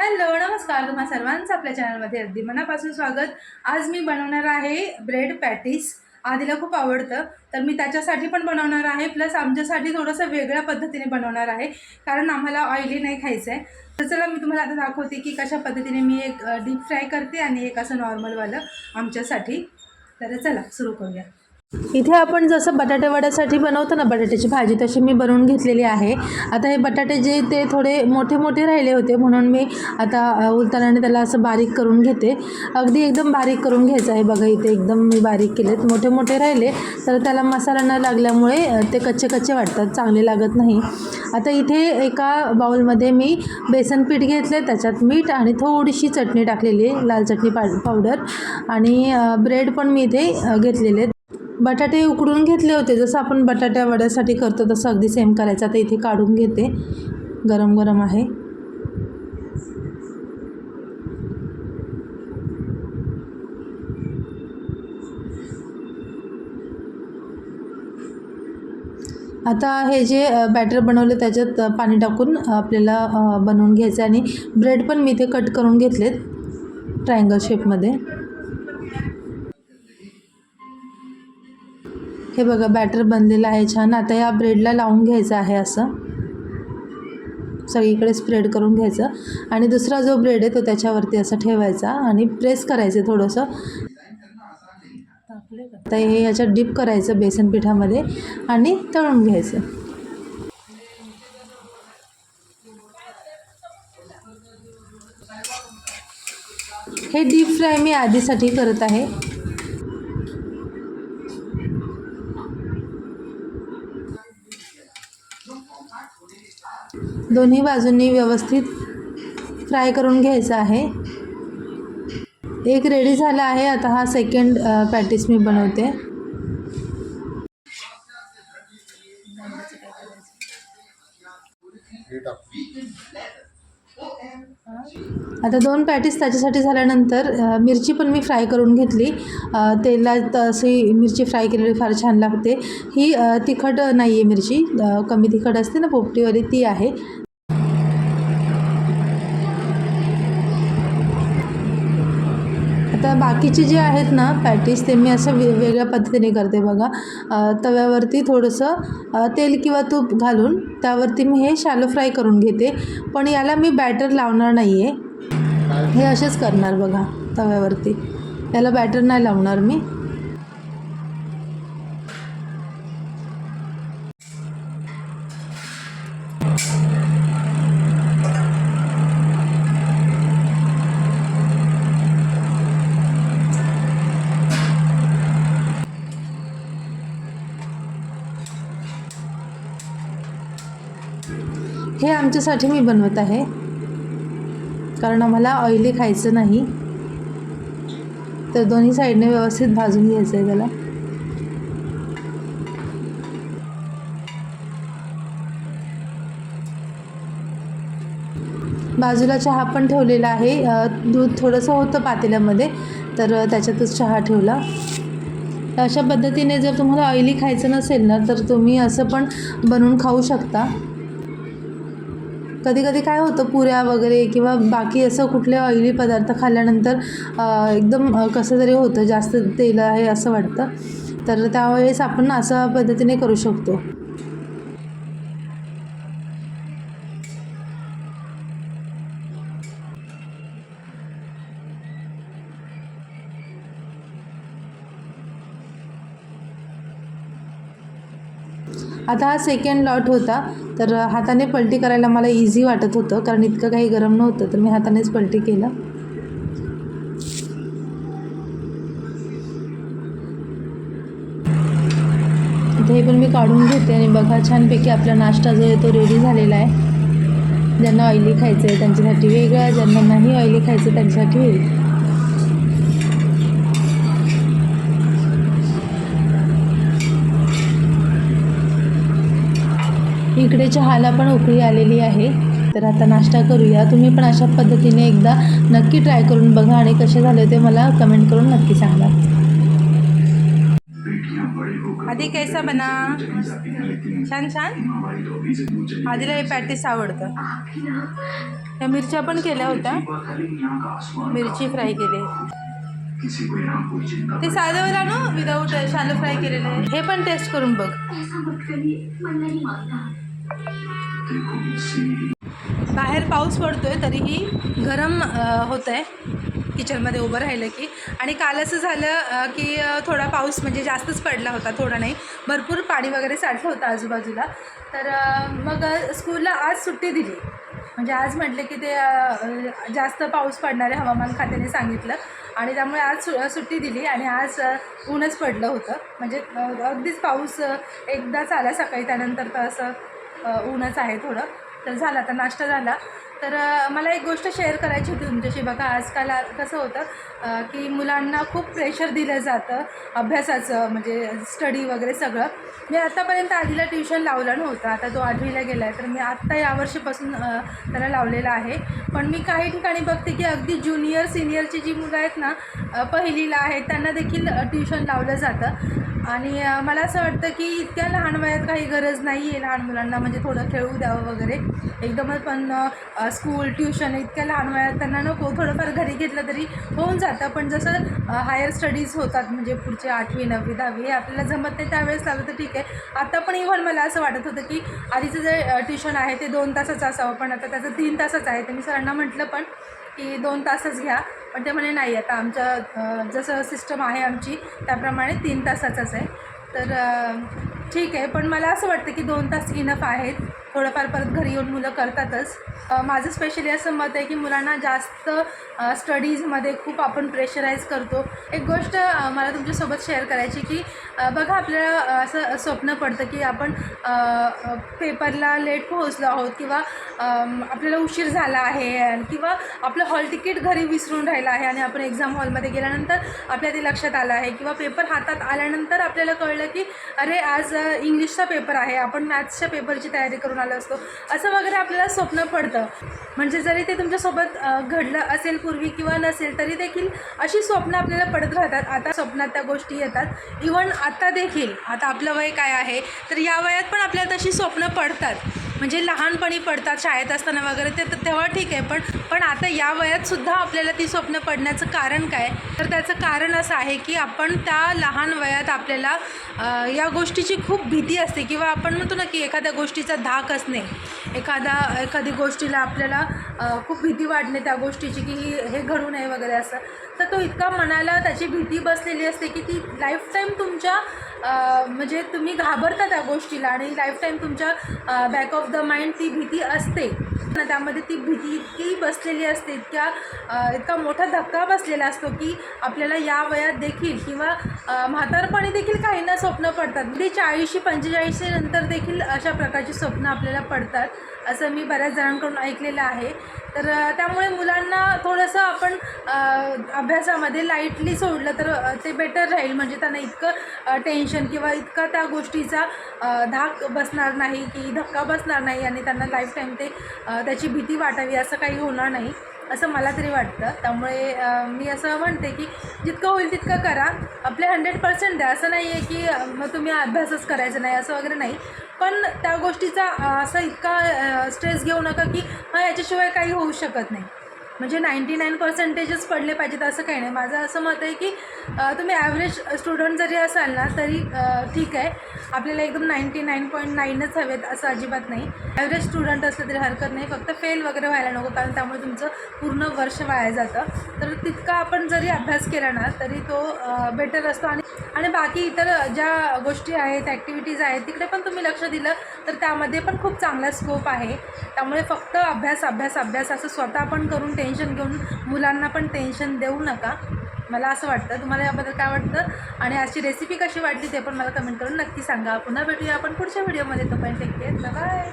Hello नमस्कार. तुम्हा सर्वांचं आपल्या चॅनलमध्ये अगदी मनापासून स्वागत. आज मी बनवणार आहे ब्रेड पॅटीस. आधीला खूप आवडतं तर मी त्याच्यासाठी पण बनवणार आहे. प्लस आमच्यासाठी थोडंसं वेगळ्या पद्धतीने बनवणार आहे कारण आम्हाला ऑइली नाही खायचं आहे तर चला मी तुम्हाला आता दाखवते की कशा पद्धतीने मी एक डीप फ्राय करते आणि एक असं नॉर्मलवालं आमच्यासाठी. तर चला सुरू करूया. इथे आपण जसं बटाटेवड्यासाठी बनवतो ना बटाट्याची भाजी तशी मी बनवून घेतलेली आहे. आता हे बटाटे जे ते थोडे मोठे मोठे राहिले होते म्हणून मी आता अ, उलतानाने त्याला असं बारीक करून घेते. अगदी एकदम बारीक करून घ्यायचं आहे. बघा इथे एकदम मी बारीक केलेत. मोठे मोठे राहिले तर त्याला मसाला न लागल्यामुळे ते कच्चे कच्चे वाटतात चांगले लागत नाही. आता इथे एका बाउलमध्ये मी बेसन पीठ घेतले त्याच्यात मीठ आणि थोडीशी चटणी टाकलेली आहे लाल चटणी पा पावडर. आणि ब्रेड पण मी इथे घेतलेले आहेत. बटाटे उकडून घेतले होते. जसं आपण बटाट्या वड्यासाठी करतो तसं अगदी सेम करायचं. आता इथे काढून घेते. गरम गरम आहे. आता हे जे बॅटर बनवले त्याच्यात पाणी टाकून आपल्याला बनवून घ्यायचं. आणि ब्रेड पण मी इथे कट करून घेतलेत. ट्रायंगल शेपमध्ये हे बघा बॅटर बनलेलं आहे छान. आता या ब्रेडला लावून घ्यायचं आहे असं. सगळीकडे स्प्रेड करून घ्यायचं. आणि दुसरा जो ब्रेड आहे तो त्याच्यावरती असं ठेवायचा आणि प्रेस करायचं थोडंसं. आता हे याच्यात डिप करायचं बेसन पिठामध्ये आणि तळून घ्यायचं. हे डीप फ्राय मी आधीसाठी करत आहे. दोन्ही बाजूंनी व्यवस्थित फ्राय करून घ्यायचं आहे. एक रेडी झाला आहे. आता हा सेकंड पॅटीस मी बनवते. आता दोन पॅटीस त्याच्यासाठी झाल्यानंतर मिरची पण मी फ्राय करून घेतली. तेला तेलात अशी मिरची फ्राय केलेली फार छान लागते. ही तिखट नाही आहे मिरची कमी तिखट असते ना पोपटीवाली ती आहे आता बाकीचे जे आहेत ना पॅटीस ते मी असं वे वेगळ्या पद्धतीने करते बघा. तव्यावरती थोडंसं तेल किंवा तूप घालून त्यावरती मी हे शॅलो फ्राय करून घेते. पण याला मी बॅटर लावणार नाही आहे हे असेच करणार बघा तव्यावरती. याला बॅटर नाही लावणार मी. आमच्यासाठी मी बनवत आहे. कारण आम्हाला ऑइली खायचं नाही. तर दोन्ही साईडने व्यवस्थित भाजून घ्यायचं आहे त्याला. बाजूला चहा पण ठेवलेला आहे. दूध थोडंसं होतं पातेल्यामध्ये तर त्याच्यातच चहा ठेवला. अशा पद्धतीने जर तुम्हाला ऑइली खायचं नसेल ना तर तुम्ही असं पण बनवून खाऊ शकता. कधी कधी काय होतं पुऱ्या वगैरे किंवा बाकी असं कुठले ऑइली पदार्थ खाल्ल्यानंतर एकदम कसं तरी होतं जास्त तेल आहे असं वाटतं. तर त्यावेळेस आपण अशा पद्धतीने करू शकतो. आता हा सेकंड लॉट होता तर हाताने पलटी करायला मला इझी वाटत होतं कारण इतकं काही गरम नव्हतं तर मी हातानेच पलटी केलं. इथे हे पण मी काढून घेते आणि बघा छानपैकी आपला नाश्ता जो आहे तो रेडी झालेला आहे. ज्यांना ऑइली खायचं आहे त्यांच्यासाठी वेगळा ज्यांना नाही ऑइली खायचं त्यांच्यासाठी वेगळं. इकडे चहाला पण उकळी आलेली आहे. तर आता नाश्ता करूया. तुम्ही पण अशा पद्धतीने एकदा नक्की ट्राय करून बघा आणि कसे झाले ते मला कमेंट करून नक्की सांगा. आधी कैसा बना? छान छान? आधीला हे पॅटीस आवडतं. त्या मिरच्या पण केल्या होत्या. मिरची फ्राय केली. ते साधं ना विदाऊट शालो फ्राय केलेलं. आहे हे पण टेस्ट करून बघ. बाहेर पाऊस पडतोय तरीही गरम होत आहे किचनमध्ये उभं राहिलं की. आणि काल असं झालं की थोडा पाऊस म्हणजे जास्तच पडला होता थोडा नाही. भरपूर पाणी वगैरे साठलं होतं आजूबाजूला. तर मग स्कूलला आज सुट्टी दिली. म्हणजे आज म्हटलं की ते जास्त पाऊस पडणारे हवामान खात्याने सांगितलं. आणि त्यामुळे आज सु सुट्टी दिली आणि आज ऊनच पडलं होतं. म्हणजे अगदीच पाऊस एकदाच आला सकाळी त्यानंतर तर असं ऊनच आहे थोडं. तर झाला आता नाश्ता झाला. तर मला एक गोष्ट शेअर करायची होती तुमच्याशी. बघा आजकाल कसं होतं की मुलांना खूप प्रेशर दिलं जातं अभ्यासाचं म्हणजे स्टडी वगैरे सगळं. मी आत्तापर्यंत आधीला ट्युशन लावलं नव्हतं. आता तो आठवीला गेला आहे तर मी आत्ता यावर्षीपासून त्याला लावलेला आहे. पण मी काही ठिकाणी बघते की अगदी ज्युनियर सिनियरची जी मुलं आहेत ना पहिलीला आहेत त्यांना देखील ट्युशन लावलं जातं. आणि मला असं वाटतं की इतक्या लहान वयात काही गरज नाही आहे लहान मुलांना म्हणजे थोडं खेळू द्यावं वगैरे. एकदमच पण स्कूल ट्युशन इतक्या लहान वयात त्यांना नको थोडंफार घरी घेतलं तरी होऊन जातं. पण जसं हायर स्टडीज होतात म्हणजे पुढचे आठवी नववी दहावी हे आपल्याला जमत नाही त्यावेळेस लागलं तर ठीक आहे. आता पण इव्हन मला असं वाटत होतं की आधीचं जे ट्युशन आहे ते दोन तासाचं असावं पण आता त्याचं तीन तासाचं आहे. तर मी सरांना म्हटलं पण की दोन तासच घ्या. पण ते म्हणे नाही आता आमच्या जसं सिस्टम आहे आमची त्याप्रमाणे तीन तासाचंच आहे. तर ठीक आहे पण मला असं वाटतं की दोन तास इनफ आहेत. थोडंफार परत घरी येऊन मुलं करतातच. माझं स्पेशली असं मत आहे की मुलांना जास्त स्टडीजमध्ये खूप आपण प्रेशराईज करतो. एक गोष्ट मला तुमच्यासोबत शेअर करायची की बघा आपल्याला असं स्वप्न पडतं की आपण पेपरला लेट पोहोचलो आहोत किंवा आपल्याला उशीर झाला आहे किंवा आपलं हॉल तिकीट घरी विसरून राहिलं आहे आणि आपण एक्झाम हॉलमध्ये गेल्यानंतर आपल्या ते लक्षात आलं आहे किंवा पेपर हातात आल्यानंतर आपल्याला कळलं की अरे आज इंग्लिशचा पेपर आहे. आपण मॅथ्सच्या पेपरची तयारी करून आलो असतो. असं वगैरे आपल्याला स्वप्न पडतं. म्हणजे जरी ते तुमच्यासोबत घडलं असेल पूर्वी किंवा नसेल तरी देखील अशी स्वप्न आपल्याला पडत राहतात. आता स्वप्नात त्या गोष्टी येतात. इवन आता देखील आता आपलं वय काय आहे तर या वयात पण आपल्याला तशी स्वप्न पडतात. म्हणजे लहानपणी पडतात शाळेत असताना वगैरे ते तेव्हा ठीक आहे. पण पण आता या वयात सुद्धा आपल्याला ती स्वप्न पडण्याचं कारण काय? तर त्याचं कारण असं आहे की आपण त्या लहान वयात आपल्याला या गोष्टीची खूप भीती असते किंवा आपण म्हणतो ना की एखाद्या गोष्टीचा धाक असणे एखादा एखादी गोष्टीला आपल्याला खूप भीती वाटणे त्या गोष्टीची की ही हे घडू नये वगैरे असं. तर तो इतका मनाला त्याची भीती बसलेली असते की ती लाईफ टाईम तुमच्या म्हणजे तुम्ही घाबरता त्या गोष्टीला आणि लाईफटाईम तुमच्या बॅक ऑफ द माइंड ती भीती असते. आणि त्यामध्ये ती भीती इतकी बसलेली असते इतक्या इतका मोठा धक्का बसलेला असतो की आपल्याला या वयात देखील किंवा म्हातारपणी देखील काही ना स्वप्न पडतात. म्हणजे चाळीशी पंचेचाळीशी नंतर देखील अशा प्रकारची स्वप्न आपल्याला पडतात. असं मी बऱ्याच जणांकडून ऐकलेलं आहे. तर त्यामुळे मुलांना थोडंसं आपण अभ्यासामध्ये लाईटली सोडलं तर ते बेटर राहील. म्हणजे त्यांना इतकं टेन्शन किंवा इतका त्या गोष्टीचा धाक बसणार नाही की धक्का बसणार नाही आणि त्यांना लाईफ टाईम ते त्याची भीती वाटावी असं काही होणार नाही असं मला तरी वाटतं. त्यामुळे मी असं म्हणते की जितकं होईल तितकं करा. आपले हंड्रेड पर्सेंट द्या. असं नाही आहे की मग तुम्ही अभ्यासच करायचा नाही असं वगैरे नाही. पण त्या गोष्टीचा असा असं इतका स्ट्रेस घेऊ नका की हां याच्याशिवाय काही होऊ शकत नाही. म्हणजे नाईंटी नाईन पर्सेंटेजच पडले पाहिजेत असं काही नाही. माझं असं मत आहे की तुम्ही ॲव्हरेज स्टुडंट जरी असाल ना तरी ठीक आहे. आपल्याला एकदम नाईंटी नाईन पॉईंट नाईनच हवेत असं अजिबात नाही. ॲव्हरेज स्टुडंट असलं तरी हरकत नाही फक्त फेल वगैरे व्हायला नको कारण त्यामुळे तुमचं पूर्ण वर्ष वाया जातं. तर तितका आपण जरी अभ्यास केला ना तरी तो बेटर असतो. आणि आणि बाकी इतर ज्या गोष्टी आहेत ॲक्टिव्हिटीज आहेत तिकडे पण तुम्ही लक्ष दिलं तर त्यामध्ये पण खूप चांगला स्कोप आहे. त्यामुळे फक्त अभ्यास अभ्यास अभ्यास असं स्वतः पण करून टेन्शन घेऊन मुलांना पण टेन्शन देऊ नका. मला असं वाटतं तुम्हाला याबद्दल काय वाटतं? आणि आजची रेसिपी कशी वाटली ते पण मला कमेंट करून नक्की सांगा. पुन्हा भेटूया आपण पुढच्या व्हिडिओमध्ये तोपर्यंत टेक केअर बाय